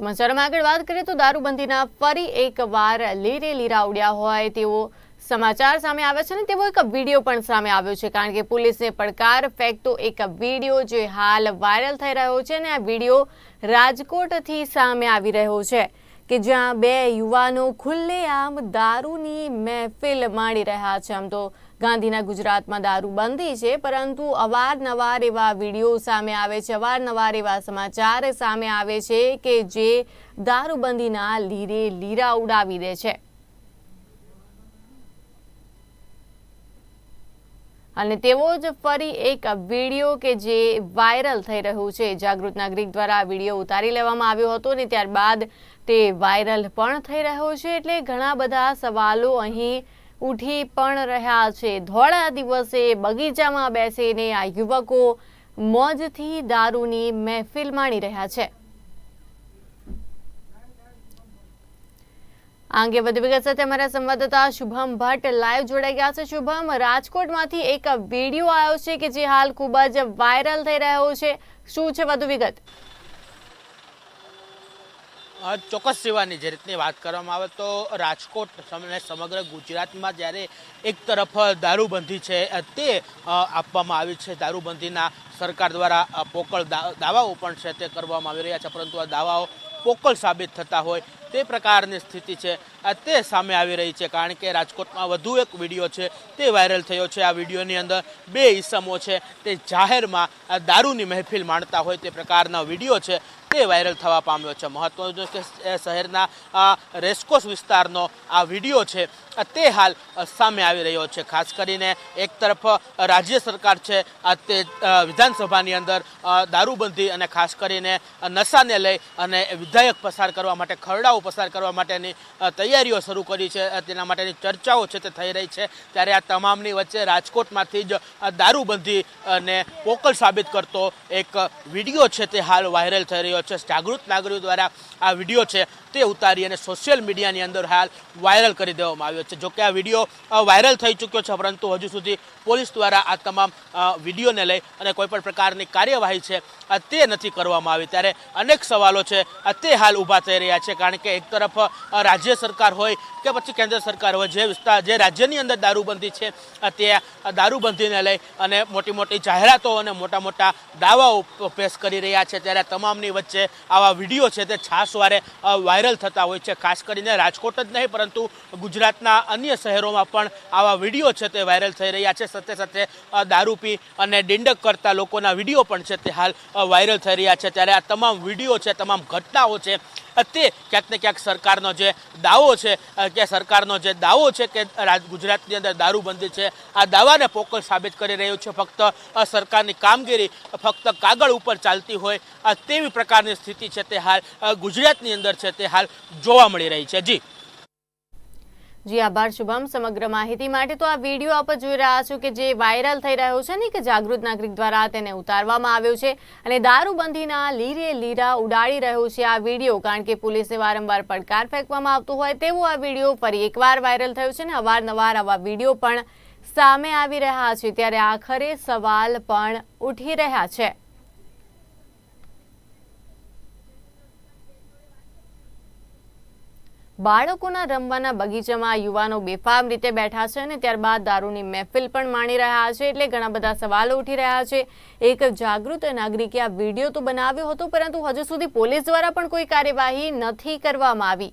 સમાચારમાં આગળ વાત કરીએ તો દારૂબંધીના ફરી એકવાર લીરે લીરા ઉડ્યા હોય તેવો સમાચાર સામે આવે છે ને તેવો એક વીડિયો પણ સામે આવ્યો છે કારણ કે પોલીસને પડકાર ફેંકતો એક વીડિયો જે હાલ વાયરલ થઈ રહ્યો છે ને આ વીડિયો રાજકોટથી સામે આવી રહ્યો છે. કે જ્યાં બે યુવાનો ખુલ્લેઆમ દારૂની મહેફિલ માણી રહ્યા છે. આમ તો ગાંધીના ગુજરાતમાં દારૂ બંધી છે, પરંતુ અવારનવાર એવા વીડિયો સામે આવે છે, અવારનવાર એવા સમાચાર સામે આવે છે કે જે દારૂબંધીના લીરે લીરા ઉડાવી દે છે. અને તેવો જ ફરી એક વીડિયો કે જે વાયરલ થઈ રહ્યું છે. જાગૃત નાગરિક દ્વારા વીડિયો ઉતારી લેવામાં આવ્યો હતો ને ત્યારબાદ તે વાયરલ પણ થઈ રહ્યો છે. એટલે ઘણા બધા સવાલો અહીં ઉઠી પણ રહ્યા છે. ધોળા દિવસે બગીચામાં બેસીને આ યુવકો મોજથી દારૂની મહેફિલ માણી રહ્યા છે. આ અંગે વધુ વિગત સાથે અમારા સંવાદદાતા શુભમ ભટ્ટ લાઈવ જોડાઈ ગયા છે. શુભમ, રાજકોટમાંથી એક વીડિયો આવ્યો છે કે જે હાલ ખૂબ જ વાયરલ થઈ રહ્યો છે. શું છે વધુ વિગત? ચોક્કસ સેવાની જે રીતની વાત કરવામાં આવે તો રાજકોટ સમગ્ર ગુજરાતમાં જ્યારે એક તરફ દારૂબંધી છે તે આપવામાં આવી છે. દારૂબંધીના સરકાર દ્વારા પોકળ દાવાઓ પણ છે તે કરવામાં આવી રહ્યા છે, પરંતુ આ દાવાઓ પોકળ સાબિત થતા હોય તે પ્રકારની સ્થિતિ છે. તે સામે આવી રહી છે કારણ કે રાજકોટમાં વધુ એક વીડિયો છે. તે વાયરલ થયો છે. આ વિડીયોની અંદર બે ઈસમો છે. તે જાહેરમાં દારૂની મહેફિલ માણતા હોય તે પ્રકારનો વીડિયો છે. તે વાયરલ થવા પામ્યો છે. મહત્વનું કે શહેરના રેસકોસ વિસ્તારનો આ વીડિયો છે. તે હાલ સામે આવી રહ્યો છે. ખાસ કરીને એક તરફ રાજ્ય સરકાર છે. તે વિધાનસભાની અંદર દારૂબંધી અને ખાસ કરીને નશાને લઈ અને વિધેયક પસાર કરવા માટે ખરડાઓ પસાર કરવા માટેની તૈયારીઓ શરૂ કરી છે. તેના માટેની ચર્ચાઓ છે તે થઈ રહી છે. ત્યારે આ તમામની વચ્ચે રાજકોટમાંથી જ આ દારૂબંધી અને પોકળ સાબિત કરતો એક વીડિયો છે તે હાલ વાયરલ થઈ રહ્યો છે. જાગૃત નાગરિકો દ્વારા આ વીડિયો છે તે ઉતારી અને સોશિયલ મીડિયાની અંદર હાલ વાયરલ કરી દેવામાં આવ્યો છે. જોકે આ વીડિયો વાયરલ થઈ ચૂક્યો છે, પરંતુ હજુ સુધી પોલીસ દ્વારા આ તમામ વિડીયોને લઈ અને કોઈ પણ પ્રકારની કાર્યવાહી છે તે નથી કરવામાં આવી. ત્યારે અનેક સવાલો છે તે હાલ ઊભા થઈ રહ્યા છે, કારણ કે એક તરફ રાજ્ય સરકાર હોય કે પછી કેન્દ્ર સરકાર હોય, જે વિસ્તાર જે રાજ્યની અંદર દારૂબંધી છે તે દારૂબંધીને લઈ અને મોટી મોટી જાહેરાતો અને મોટા મોટા દાવાઓ પેશ કરી રહ્યા છે. ત્યારે તમામની વચ્ચે આવા વીડિયો છે તે છાસવારે વાયરલ થતા હોય છે. ખાસ કરીને રાજકોટ જ નહીં, પરંતુ ગુજરાતના અન્ય શહેરોમાં પણ આવા વીડિયો છે તે વાયરલ થઈ રહ્યા છે. સાથે સાથે દારૂ પી અને ડિંડક કરતા લોકોના વીડિયો પણ છે તે હાલ વાયરલ થઈ રહ્યા છે. ત્યારે આ તમામ વીડિયો છે, તમામ ઘટનાઓ છે તે ક્યાંક ને ક્યાંક સરકારનો જે દાવો છે કે સરકારનો જે દાવો છે કે ગુજરાતની અંદર દારૂબંધી છે, આ દાવાને પોકળ સાબિત કરી રહ્યું છે. ફક્ત સરકારની કામગીરી ફક્ત કાગળ ઉપર ચાલતી હોય તેવી પ્રકારની સ્થિતિ છે તે હાલ ગુજરાતની અંદર છે તે હાલ જોવા મળી રહી છે. જી. જી, આભાર, શુભમ. સમગ્ર માહિતી માટે તો આ વીડિયો આપ જોઈ રહ્યા છો કે જે વાયરલ થઈ રહ્યો છે ને કે જાગૃત નાગરિક દ્વારા તેને ઉતારવામાં આવ્યો છે અને દારૂબંધીના લીરે લીરા ઉડાડી રહ્યો છે આ વીડિયો, કારણ કે પોલીસને વારંવાર પડકાર ફેંકવામાં આવતો હોય તેવો આ વીડિયો ફરી એકવાર વાયરલ થયો છે ને અવારનવાર આવા વીડિયો પણ સામે આવી રહ્યા છે. ત્યારે આખરે સવાલ પણ ઉઠી રહ્યા છે. બાળકોના રમવાના બગીચામાં યુવાનો બેફામ રીતે બેઠા છે અને ત્યારબાદ દારૂની મહેફિલ પણ માણી રહ્યા છે એટલે ઘણા બધા સવાલો ઉઠી રહ્યા છે. એક જાગૃત નાગરિકે આ વીડિયો તો બનાવ્યો હતો, પરંતુ હજુ સુધી પોલીસ દ્વારા પણ કોઈ કાર્યવાહી નથી કરવામાં આવી.